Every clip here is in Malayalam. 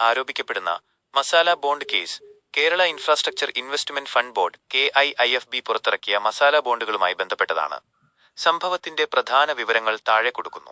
ആരോപിക്കപ്പെടുന്ന masala bond case Kerala infrastructure investment fund board K I I F B പുറത്തിറക്കിയ മസാല ബോണ്ടുകളുമായി ബന്ധപ്പെട്ടതാണ്. സംഭവത്തിന്റെ പ്രധാന വിവരങ്ങൾ താഴെ കൊടുക്കുന്നു.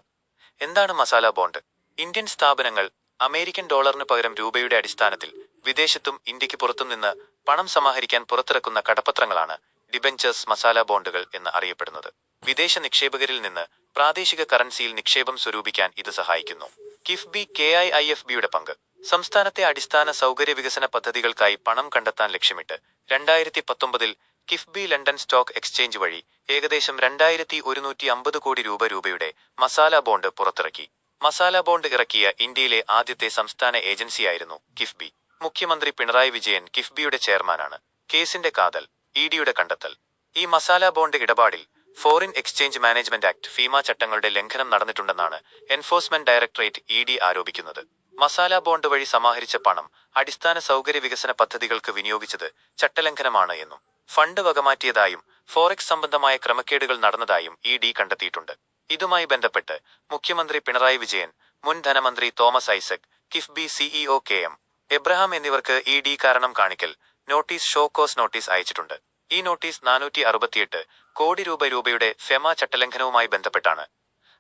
എന്താണ് മസാല ബോണ്ട്? ഇന്ത്യൻ സ്ഥാപനങ്ങൾ അമേരിക്കൻ ഡോളറിന് പകരം രൂപയുടെ അടിസ്ഥാനത്തിൽ വിദേശത്തും ഇന്ത്യയ്ക്ക് പുറത്തും നിന്ന് പണം സമാഹരിക്കാൻ പുറത്തിറക്കുന്ന കടപ്പത്രങ്ങളാണ് ഡിബെഞ്ചേഴ്സ് മസാല ബോണ്ടുകൾ എന്ന് അറിയപ്പെടുന്നത്. വിദേശ നിക്ഷേപകരിൽ നിന്ന് പ്രാദേശിക കറൻസിയിൽ നിക്ഷേപം സ്വരൂപിക്കാൻ ഇത് സഹായിക്കുന്നു. KIIFB K I I F ബിയുടെ പങ്ക്. സംസ്ഥാനത്തെ അടിസ്ഥാന സൗകര്യ വികസന പദ്ധതികൾക്കായി പണം കണ്ടെത്താൻ ലക്ഷ്യമിട്ട് രണ്ടായിരത്തി പത്തൊമ്പതിൽ കിഫ്ബി ലണ്ടൻ സ്റ്റോക്ക് എക്സ്ചേഞ്ച് വഴി ഏകദേശം രണ്ടായിരത്തി ഒരുന്നൂറ്റി അമ്പത് കോടി രൂപ രൂപയുടെ മസാല ബോണ്ട് പുറത്തിറക്കി. മസാല ബോണ്ട് ഇറക്കിയ ഇന്ത്യയിലെ ആദ്യത്തെ സംസ്ഥാന ഏജൻസിയായിരുന്നു കിഫ്ബി. മുഖ്യമന്ത്രി പിണറായി വിജയൻ കിഫ്ബിയുടെ ചെയർമാനാണ്. കേസിന്റെ കാതൽ ഇഡിയുടെ ഡിയുടെ കണ്ടെത്തൽ. ഈ മസാല ബോണ്ട് ഇടപാടിൽ foreign exchange management act FEMA ചട്ടങ്ങളുടെ ലംഘനം നടന്നിട്ടുണ്ടെന്നാണ് എൻഫോഴ്സ്മെന്റ് ഡയറക്ടറേറ്റ് ഇ ആരോപിക്കുന്നത്. മസാല ബോണ്ട് വഴി സമാഹരിച്ച പണം അടിസ്ഥാന സൗകര്യ വികസന പദ്ധതികൾക്ക് വിനിയോഗിച്ചത് ചട്ടലംഘനമാണ് എന്നും ഫണ്ട് വകമാറ്റിയതായും ഫോറക്സ് സംബന്ധമായ ക്രമക്കേടുകൾ നടന്നതായും ഇ ഡി കണ്ടെത്തിയിട്ടുണ്ട്. ഇതുമായി ബന്ധപ്പെട്ട് മുഖ്യമന്ത്രി പിണറായി വിജയൻ മുൻ ധനമന്ത്രി Thomas Isaac KIIFB CEO K M Abraham എന്നിവർക്ക് ഇ ഡി കാരണം കാണിക്കൽ നോട്ടീസ് ഷോ കോസ് നോട്ടീസ് അയച്ചിട്ടുണ്ട്. ഈ നോട്ടീസ് നാനൂറ്റി അറുപത്തിയെട്ട് കോടി രൂപ രൂപയുടെ ഫെമ ചട്ടലംഘനവുമായി ബന്ധപ്പെട്ടാണ്.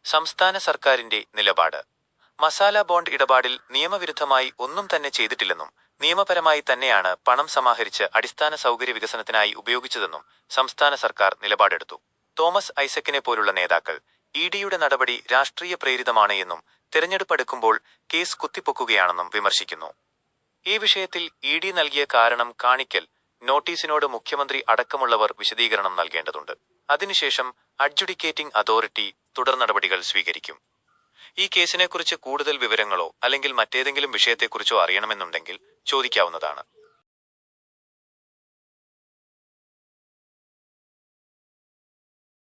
സംസ്ഥാന സർക്കാരിന്റെ നിലപാട്. മസാല ബോണ്ട് ഇടപാടിൽ നിയമവിരുദ്ധമായി ഒന്നും തന്നെ ചെയ്തിട്ടില്ലെന്നും നിയമപരമായി തന്നെയാണ് പണം സമാഹരിച്ച് അടിസ്ഥാന സൗകര്യ വികസനത്തിനായി ഉപയോഗിച്ചതെന്നും സംസ്ഥാന സർക്കാർ നിലപാടെടുത്തു. തോമസ് ഐസക്കിനെ പോലുള്ള നേതാക്കൾ ഇ ഡിയുടെ നടപടി രാഷ്ട്രീയ പ്രേരിതമാണ് എന്നും തെരഞ്ഞെടുപ്പ് അടുക്കുമ്പോൾ കേസ് കുത്തിപ്പൊക്കുകയാണെന്നും വിമർശിക്കുന്നു. ഈ വിഷയത്തിൽ ഇ ഡി നൽകിയ കാരണം കാണിക്കൽ നോട്ടീസിനോട് മുഖ്യമന്ത്രി അടക്കമുള്ളവർ വിശദീകരണം നൽകേണ്ടതുണ്ട്. അതിനുശേഷം അഡ്ജുഡിക്കേറ്റിംഗ് അതോറിറ്റി തുടർ നടപടികൾ സ്വീകരിക്കും. ഈ കേസിനെക്കുറിച്ച് കൂടുതൽ വിവരങ്ങളോ അല്ലെങ്കിൽ മറ്റേതെങ്കിലും വിഷയത്തെക്കുറിച്ചോ അറിയണമെന്നുണ്ടെങ്കിൽ ചോദിക്കാവുന്നതാണ്.